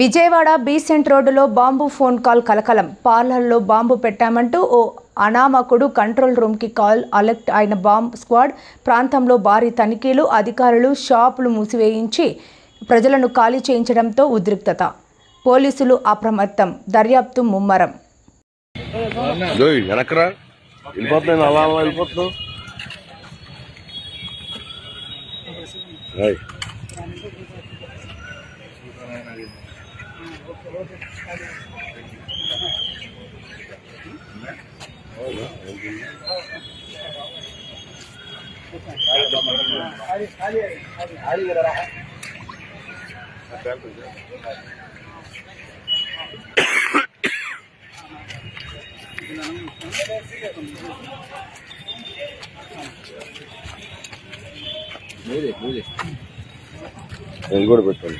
Vijayawada Besant రోడ్డులో bomb phone call కలకలం. పార్లర్లో బాంబు పెట్టామంటూ ఓ అనామకుడు కంట్రోల్ రూమ్కి కాల్ అలర్ట్ అయిన బాంబ్ స్క్వాడ్ ప్రాంతంలో భారీ తనిఖీలు అధికారులు షాపులు మూసివేయించి ప్రజలను ఖాళీ చేయించడంతో ఉద్రిక్తత. పోలీసులు అప్రమత్తం. దర్యాప్తు ముమ్మరం. జోయ్ వెనకరా. వెళ్ళిపోతున్నాను అలా అలా వెళ్ళిపోతున్నావు రైట్ నేను కూడా పెట్టాను